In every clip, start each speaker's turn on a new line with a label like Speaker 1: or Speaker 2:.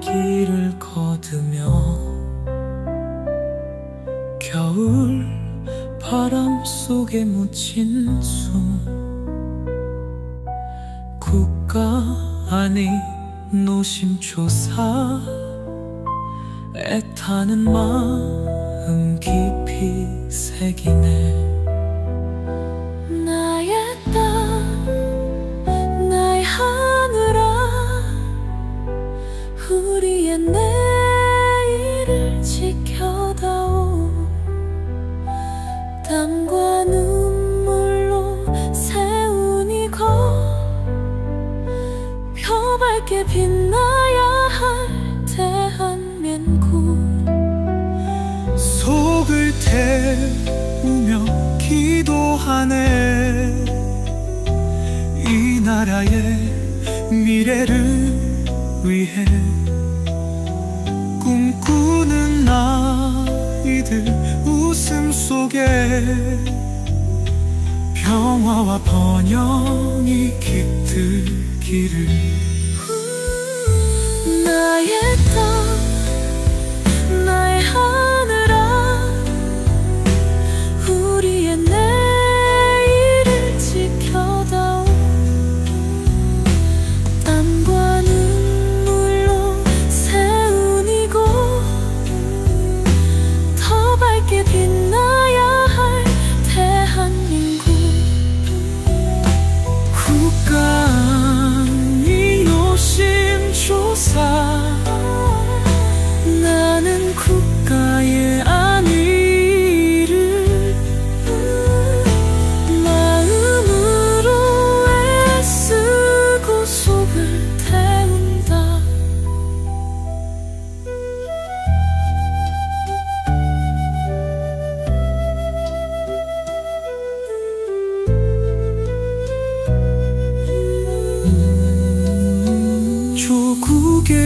Speaker 1: 길을 걷으며 겨울 바람 속에 묻힌 숨. 국가 아니 노심초사. 애타는 마음 깊이 새기네 내일을 지켜다오. 땀과 눈물로 세운 이 거. 펴밝게 빛나야 할 대한민국
Speaker 2: 속을 태우며 기도하네. 이 나라의 미래를 위해 꿈꾸는 아이들 웃음 속에 평화와 번영이 깃들기를.
Speaker 1: 나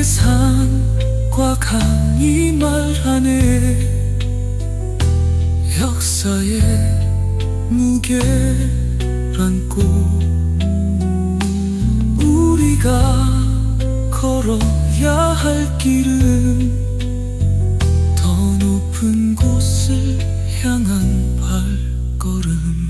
Speaker 2: 세상과 강이 말하네. 역사의 무게를 안고 우리가 걸어야 할 길은 더 높은 곳을 향한 발걸음.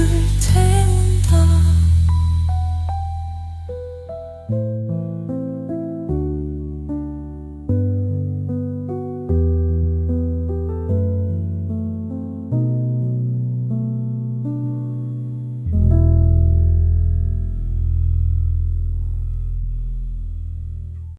Speaker 2: pretend